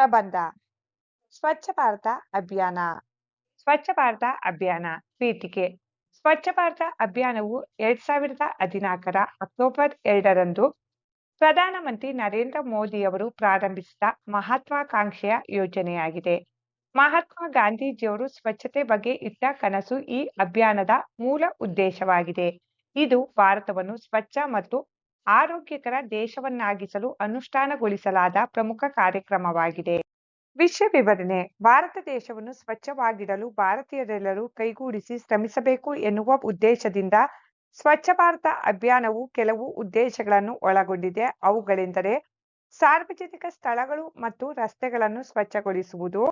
ಪ್ರಬಂಧ. ಸ್ವಚ್ಛ ಭಾರತ ಅಭಿಯಾನ. ಸ್ವಚ್ಛ ಭಾರತ ಅಭಿಯಾನ ಪೀಠಿಕೆ ಸ್ವಚ್ಛ ಭಾರತ ಅಭಿಯಾನವು ಎರಡ್ ಸಾವಿರದ ಹದಿನಾಲ್ಕರ ಅಕ್ಟೋಬರ್ ಎರಡರಂದು ಪ್ರಧಾನಮಂತ್ರಿ ನರೇಂದ್ರ ಮೋದಿಯವರು ಪ್ರಾರಂಭಿಸಿದ ಮಹತ್ವಾಕಾಂಕ್ಷೆಯ ಯೋಜನೆಯಾಗಿದೆ. ಮಹಾತ್ಮ ಗಾಂಧೀಜಿಯವರು ಸ್ವಚ್ಛತೆ ಬಗ್ಗೆ ಇಟ್ಟ ಕನಸು ಈ ಅಭಿಯಾನದ ಮೂಲ ಉದ್ದೇಶವಾಗಿದೆ. ಇದು ಭಾರತವನ್ನು ಸ್ವಚ್ಛ ಮತ್ತು ಆರೋಗ್ಯಕರ ದೇಶವನ್ನಾಗಿಸಲು ಅನುಷ್ಠಾನಗೊಳಿಸಲಾದ ಪ್ರಮುಖ ಕಾರ್ಯಕ್ರಮವಾಗಿದೆ. ವಿಷಯ ವಿವರಣೆ, ಭಾರತ ದೇಶವನ್ನು ಸ್ವಚ್ಛವಾಗಿಡಲು ಭಾರತೀಯರೆಲ್ಲರೂ ಕೈಗೂಡಿಸಿ ಶ್ರಮಿಸಬೇಕು ಎನ್ನುವ ಉದ್ದೇಶದಿಂದ ಸ್ವಚ್ಛ ಭಾರತ ಅಭಿಯಾನವು ಕೆಲವು ಉದ್ದೇಶಗಳನ್ನು ಒಳಗೊಂಡಿದೆ. ಅವುಗಳೆಂದರೆ ಸಾರ್ವಜನಿಕ ಸ್ಥಳಗಳು ಮತ್ತು ರಸ್ತೆಗಳನ್ನು ಸ್ವಚ್ಛಗೊಳಿಸುವುದು,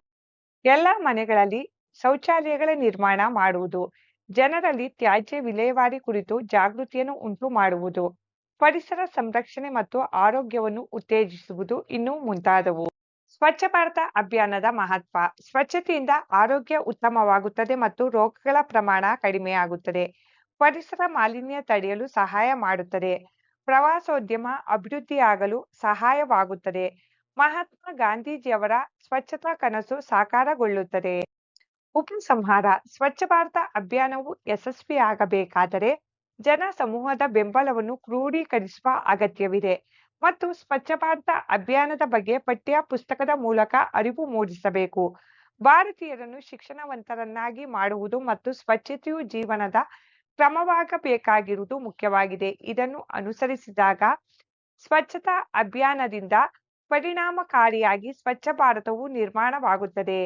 ಎಲ್ಲ ಮನೆಗಳಲ್ಲಿ ಶೌಚಾಲಯಗಳ ನಿರ್ಮಾಣ ಮಾಡುವುದು, ಜನರಲ್ಲಿ ತ್ಯಾಜ್ಯ ವಿಲೇವಾರಿ ಕುರಿತು ಜಾಗೃತಿಯನ್ನು ಉಂಟು ಮಾಡುವುದು ಪರಿಸರ ಸಂರಕ್ಷಣೆ ಮತ್ತು ಆರೋಗ್ಯವನ್ನು ಉತ್ತೇಜಿಸುವುದು ಇನ್ನೂ ಮುಂತಾದವು. ಸ್ವಚ್ಛ ಭಾರತ ಅಭಿಯಾನದ ಮಹತ್ವ. ಸ್ವಚ್ಛತೆಯಿಂದ ಆರೋಗ್ಯ ಉತ್ತಮವಾಗುತ್ತದೆ ಮತ್ತು ರೋಗಗಳ ಪ್ರಮಾಣ ಕಡಿಮೆಯಾಗುತ್ತದೆ. ಪರಿಸರ ಮಾಲಿನ್ಯ ತಡೆಯಲು ಸಹಾಯ ಮಾಡುತ್ತದೆ. ಪ್ರವಾಸೋದ್ಯಮ ಅಭಿವೃದ್ಧಿಯಾಗಲು ಸಹಾಯವಾಗುತ್ತದೆ. ಮಹಾತ್ಮ ಗಾಂಧೀಜಿಯವರ ಸ್ವಚ್ಛತಾ ಕನಸು ಸಾಕಾರಗೊಳ್ಳುತ್ತದೆ. ಉಪಸಂಹಾರ. ಸ್ವಚ್ಛ ಭಾರತ ಅಭಿಯಾನವು ಯಶಸ್ವಿಯಾಗಬೇಕಾದರೆ ಜನ ಸಮೂಹದ ಬೆಂಬಲವನ್ನು ಕ್ರೋಢೀಕರಿಸುವ ಅಗತ್ಯವಿದೆ ಮತ್ತು ಸ್ವಚ್ಛ ಭಾರತ ಅಭಿಯಾನದ ಬಗ್ಗೆ ಪಠ್ಯ ಪುಸ್ತಕದ ಮೂಲಕ ಅರಿವು ಮೂಡಿಸಬೇಕು. ಭಾರತೀಯರನ್ನು ಶಿಕ್ಷಣವಂತರನ್ನಾಗಿ ಮಾಡುವುದು ಮತ್ತು ಸ್ವಚ್ಛತೆಯು ಜೀವನದ ಕ್ರಮವಾಗಬೇಕಾಗಿರುವುದು ಮುಖ್ಯವಾಗಿದೆ. ಇದನ್ನು ಅನುಸರಿಸಿದಾಗ ಸ್ವಚ್ಛತಾ ಅಭಿಯಾನದಿಂದ ಪರಿಣಾಮಕಾರಿಯಾಗಿ ಸ್ವಚ್ಛ ಭಾರತವು ನಿರ್ಮಾಣವಾಗುತ್ತದೆ.